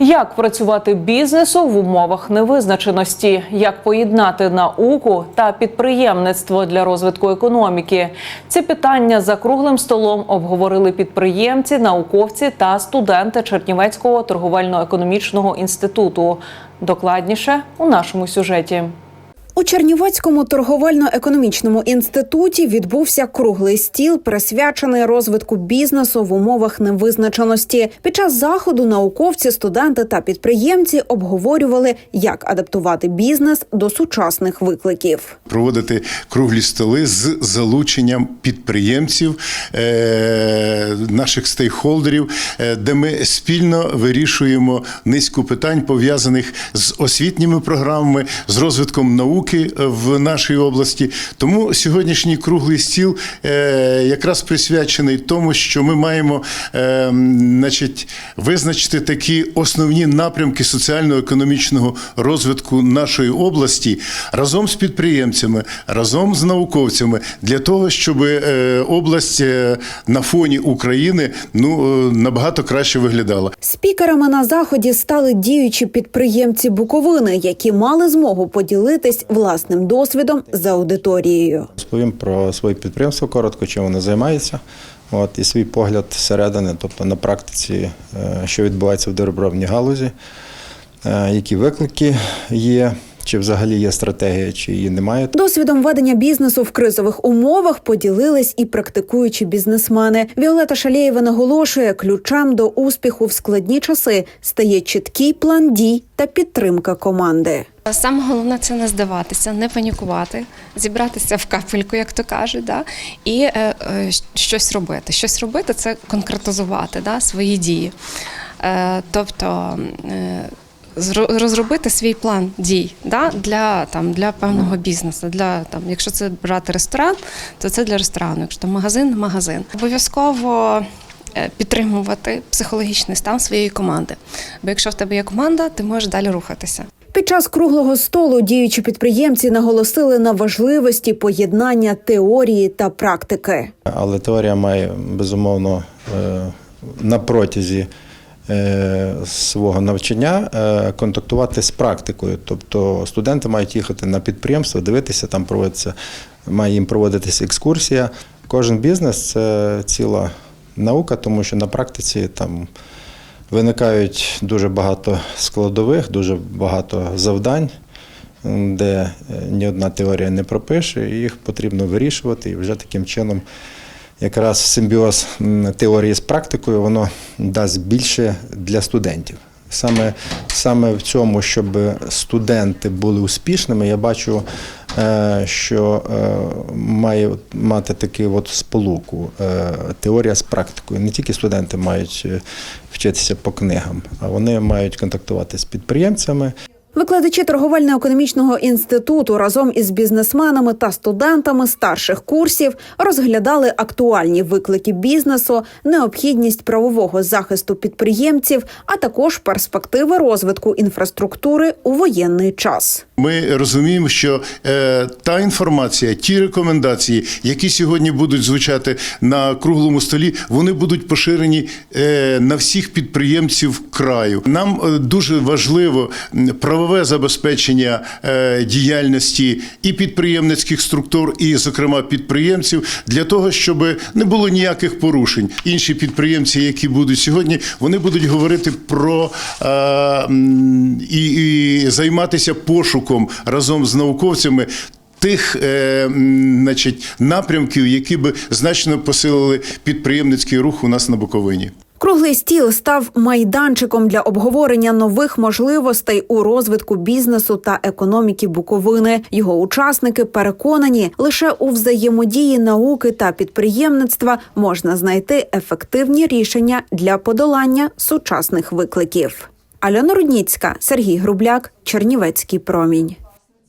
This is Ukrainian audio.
Як працювати бізнесу в умовах невизначеності, як поєднати науку та підприємництво для розвитку економіки? Ці питання за круглим столом обговорили підприємці, науковці та студенти Чернівецького торговельно-економічного інституту. Докладніше у нашому сюжеті. У Чернівецькому торговельно-економічному інституті відбувся круглий стіл, присвячений розвитку бізнесу в умовах невизначеності. Під час заходу науковці, студенти та підприємці обговорювали, як адаптувати бізнес до сучасних викликів. проводити круглі столи з залученням підприємців, е, наших стейкхолдерів, е, де ми спільно вирішуємо низку питань пов'язаних з освітніми програмами, з розвитком науки в нашій області. Тому сьогоднішній круглий стіл е, якраз присвячений тому, що ми маємо е, значить, визначити такі основні напрямки соціально-економічного розвитку нашої області разом з підприємцями, разом з науковцями для того, щоб е, область е, на фоні України ну е, набагато краще виглядала. Спікерами на заході стали діючі підприємці Буковини, які мали змогу поділитись власним досвідом з аудиторією. Розповім про своє підприємство коротко, чим воно займається. От, і свій погляд зсередини, тобто на практиці, е, що відбувається в деробробній галузі, е, які виклики є, чи взагалі є стратегія, чи її немає. Досвідом ведення бізнесу в кризових умовах поділились і практикуючі бізнесмени. Віолета Шалєєва наголошує, ключем до успіху в складні часи стає чіткий план дій та підтримка команди. Саме головне це не здаватися, не панікувати, зібратися в капельку, як то кажуть, да? і е, е, щось робити. Щось робити це конкретизувати да, свої дії. Е, тобто е, розробити свій план дій да, для, там, для певного бізнесу. Для, там, якщо це брати ресторан, то це для ресторану. Якщо там магазин, магазин. Обов'язково е, підтримувати психологічний стан своєї команди. Бо якщо в тебе є команда, ти можеш далі рухатися. Під час круглого столу діючі підприємці наголосили на важливості поєднання теорії та практики. Але теорія має безумовно е, на протязі свого навчання е, контактувати з практикою. Тобто студенти мають їхати на підприємство, дивитися, там проводиться, має їм проводитися екскурсія. Кожен бізнес це ціла наука, тому що на практиці там виникають дуже багато складових, дуже багато завдань. Де е, ні одна теорія не пропише, і їх потрібно вирішувати. І вже таким чином, якраз симбіоз теорії з практикою, воно дасть більше для студентів. Саме, саме в цьому, щоб студенти були успішними, я бачу, е, що е, має мати таку от сполуку е, теорія з практикою. Не тільки студенти мають вчитися по книгам, а вони мають контактувати з підприємцями, Викладачі торговельно-економічного інституту разом із бізнесменами та студентами старших курсів розглядали актуальні виклики бізнесу, необхідність правового захисту підприємців, а також перспективи розвитку інфраструктури у воєнний час. Ми розуміємо, що е, та інформація, ті рекомендації, які сьогодні будуть звучати на круглому столі, вони будуть поширені е, на всіх підприємців краю. Нам е, дуже важливо м, правове забезпечення е, діяльності і підприємницьких структур, і, зокрема, підприємців, для того, щоб не було ніяких порушень. Інші підприємці, які будуть сьогодні, вони будуть говорити про е, і, і займатися пошуком разом з науковцями. Тих е, значить, напрямків, які би значно посилили підприємницький рух у нас на Буковині. Круглий стіл став майданчиком для обговорення нових можливостей у розвитку бізнесу та економіки Буковини. Його учасники переконані, лише у взаємодії науки та підприємництва можна знайти ефективні рішення для подолання сучасних викликів. Альона Рудніцька, Сергій Грубляк, Чернівецький промінь.